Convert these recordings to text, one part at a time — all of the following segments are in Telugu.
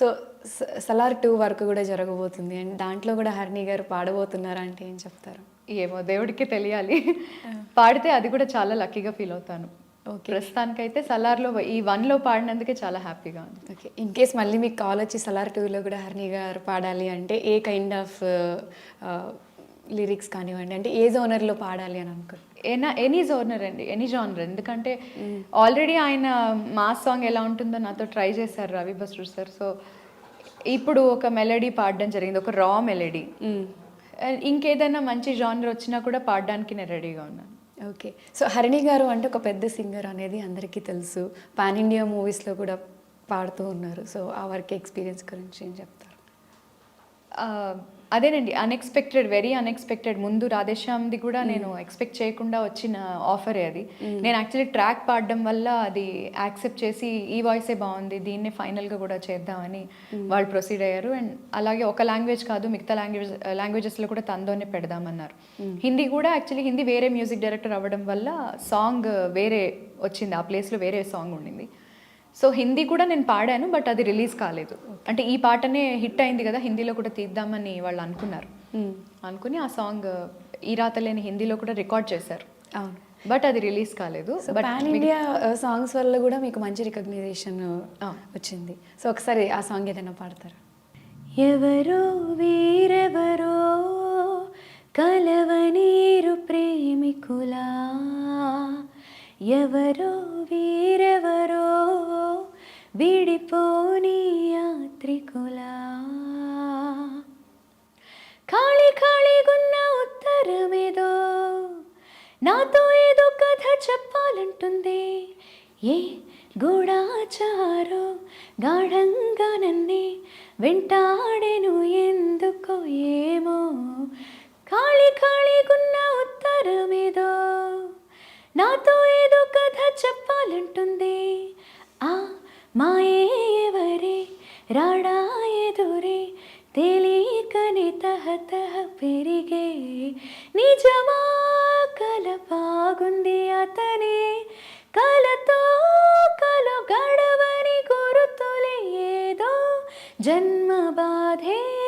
సో స- సలార్ టూ వర్క్ కూడా జరగబోతుంది. అండ్ దాంట్లో కూడా హరిణి గారు పాడబోతున్నారా అంటే ఏం చెప్తారు? ఏమో దేవుడికి తెలియాలి. పాడితే అది కూడా చాలా లక్కీగా ఫీల్ అవుతాను. ఓకే. ప్రస్తుతానికైతే సలార్లో ఈ వన్లో పాడినందుకే చాలా హ్యాపీగా ఉంది. ఓకే. ఇన్ కేస్ మళ్ళీ మీకు కాల్ వచ్చి సలార్ టూలో కూడా హరిణి గారు పాడాలి అంటే ఏ కైండ్ ఆఫ్ లిరిక్స్ కానివ్వండి అంటే ఏ జోనర్లో పాడాలి అని అనుకో ఏనా ఎనీ జోనర్ అండి ఎనీ జానర్. ఎందుకంటే ఆల్రెడీ ఆయన మాస్ సాంగ్ ఎలా ఉంటుందో నాతో ట్రై చేశారు రవి బస్రు సార్. సో ఇప్పుడు ఒక మెలడీ పాడడం జరిగింది ఒక రా మెలడీ. ఇంకేదైనా మంచి జానర్ వచ్చినా కూడా పాడడానికి నేను రెడీగా ఉన్నాను. ఓకే. సో హరిణి గారు అంటే ఒక పెద్ద సింగర్ అనేది అందరికీ తెలుసు. పాన్ ఇండియా మూవీస్లో కూడా పాడుతూ ఉన్నారు. సో ఆ వర్క్ ఎక్స్పీరియన్స్ గురించి ఏం చెప్తారు? అదేనండి అన్ఎక్స్పెక్టెడ్ వెరీ అన్ఎక్స్పెక్టెడ్ ముందు రాధేశ్యామ్ది కూడా నేను ఎక్స్పెక్ట్ చేయకుండా వచ్చిన ఆఫరే అది. నేను యాక్చువల్లీ ట్రాక్ పాడడం వల్ల అది యాక్సెప్ట్ చేసి ఈ వాయిసే బాగుంది దీన్నే ఫైనల్గా కూడా చేద్దామని వాళ్ళు ప్రొసీడ్ అయ్యారు. అండ్ అలాగే ఒక లాంగ్వేజ్ కాదు మిగతా లాంగ్వేజ్ లాంగ్వేజెస్లో కూడా తనతోనే పెడదామన్నారు. హిందీ కూడా యాక్చువల్లీ హిందీ వేరే మ్యూజిక్ డైరెక్టర్ అవ్వడం వల్ల సాంగ్ వేరే వచ్చింది. ఆ ప్లేస్లో వేరే సాంగ్ ఉండింది. సో హిందీ కూడా నేను పాడాను బట్ అది రిలీజ్ కాలేదు. అంటే ఈ పాటనే హిట్ అయింది కదా హిందీలో కూడా తీద్దామని వాళ్ళు అనుకున్నారు. అనుకుని ఆ సాంగ్ ఈ రాత లేని హిందీలో కూడా రికార్డ్ చేశారు. అవును. బట్ అది రిలీజ్ కాలేదు. So but pan India songs వల్ల కూడా మీకు మంచి రికగ్నైజేషన్ వచ్చింది. సో ఒకసారి ఆ సాంగ్ ఏదైనా పాడతారా? ఎవరో వీరెవరో కలవనీరు ప్రేమికులా. ఎవరో వీరెవరో విడిపోని యాత్రికులా. ఖాళీ ఖాళీగున్న ఉత్తరమేదో నాతో ఏదో కథ చెప్పాలంటుంది. ఏ గూఢాచారో గాఢంగా నన్నే వెంటాడెను ఎందుకో ఏమో. ఖాళీ ఖాళీగున్న ఉత్తరమేదో నాతో చెప్పాలంటుంది. ఆ మాయే ఎవరే? రాడా ఎదురే? తెలియకని తహతహ పెరిగే నిజమా? కల బాగుంది అతనే. కలతో కల గడవని గురుతులే ఏదో జన్మ బాధే.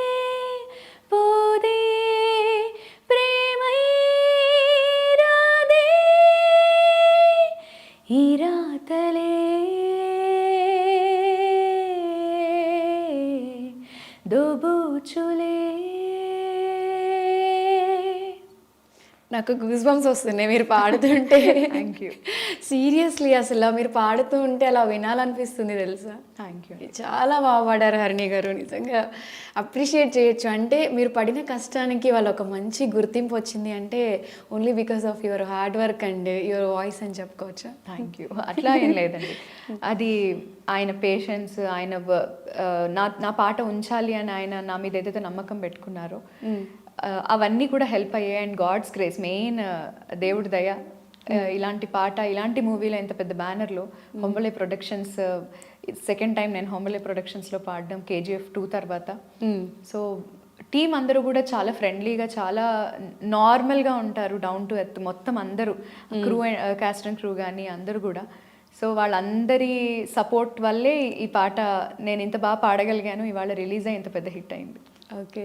ఈ రాతలే దోబూచులే నాకు గూస్ బంప్స్ వస్తున్నాయి మీరు పాడుతుంటే. థ్యాంక్ యూ సీరియస్లీ అసలు మీరు పాడుతూ ఉంటే అలా వినాలనిపిస్తుంది తెలుసా? థ్యాంక్ యూ చాలా బాగా పాడారు హరిణి గారు నిజంగా అప్రిషియేట్ చేయొచ్చు. అంటే మీరు పడిన కష్టానికి వాళ్ళ ఒక మంచి గుర్తింపు వచ్చింది అంటే only because of your hard work and your voice అని చెప్పుకోవచ్చా? థ్యాంక్ యూ అట్లా ఏం లేదండి. అది ఆయన పేషెన్స్ ఆయన నా నా పాట ఉంచాలి అని ఆయన నా మీద ఏదైతే నమ్మకం పెట్టుకున్నారో అవన్నీ కూడా హెల్ప్ అయ్యాయి. అండ్ గాడ్స్ గ్రేస్ మెయిన్ దేవుడి దయ ఇలాంటి పాట ఇలాంటి మూవీలో ఇంత పెద్ద బ్యానర్లో హొంబలే ప్రొడక్షన్స్ సెకండ్ టైం నేను హొంబలే ప్రొడక్షన్స్లో పాడడం కేజీఎఫ్ టూ తర్వాత. సో టీం అందరూ కూడా చాలా ఫ్రెండ్లీగా చాలా నార్మల్గా ఉంటారు డౌన్ టు ఎర్త్ మొత్తం అందరూ క్రూ క్యాస్ట్ అండ్ క్రూ కానీ అందరూ కూడా. సో వాళ్ళందరి సపోర్ట్ వల్లే ఈ పాట నేను ఇంత బాగా పాడగలిగాను. ఇవాళ రిలీజ్ అయ్యి ఇంత పెద్ద హిట్ అయింది. ఓకే